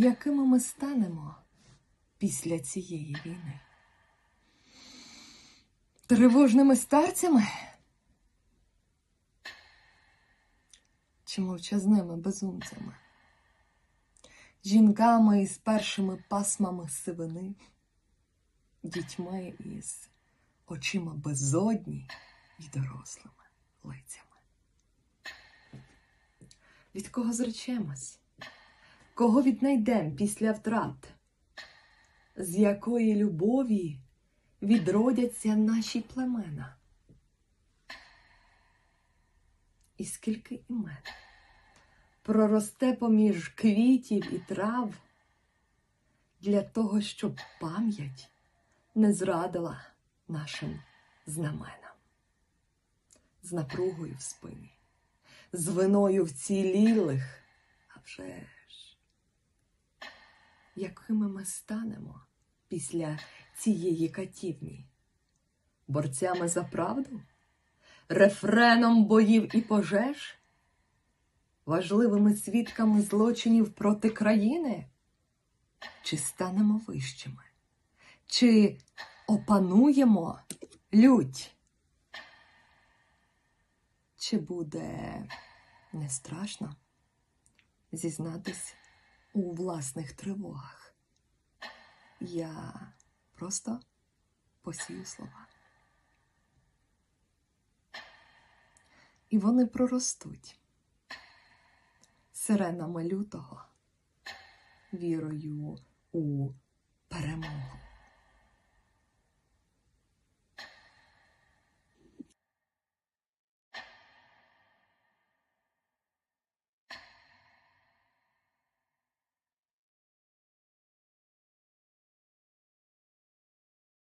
якими ми станемо після цієї війни? Тривожними старцями? Чи мовчазними безумцями? Жінками із першими пасмами сивини, дітьми із очима безодні і дорослими лицями. Від кого зречемось? Кого віднайдем після втрат? З якої любові відродяться наші племена? І скільки імен проросте поміж квітів і трав для того, щоб пам'ять не зрадила нашим знаменам, з напругою в спині, з виною вцілілих, а вже якими ми станемо після цієї катівні? Борцями за правду? Рефреном боїв і пожеж? Важливими свідками злочинів проти країни? Чи станемо вищими? Чи опануємо лють? Чи буде не страшно зізнатись у власних тривогах? Я просто посію слова. І вони проростуть сиренами лютого, вірою у перемогу.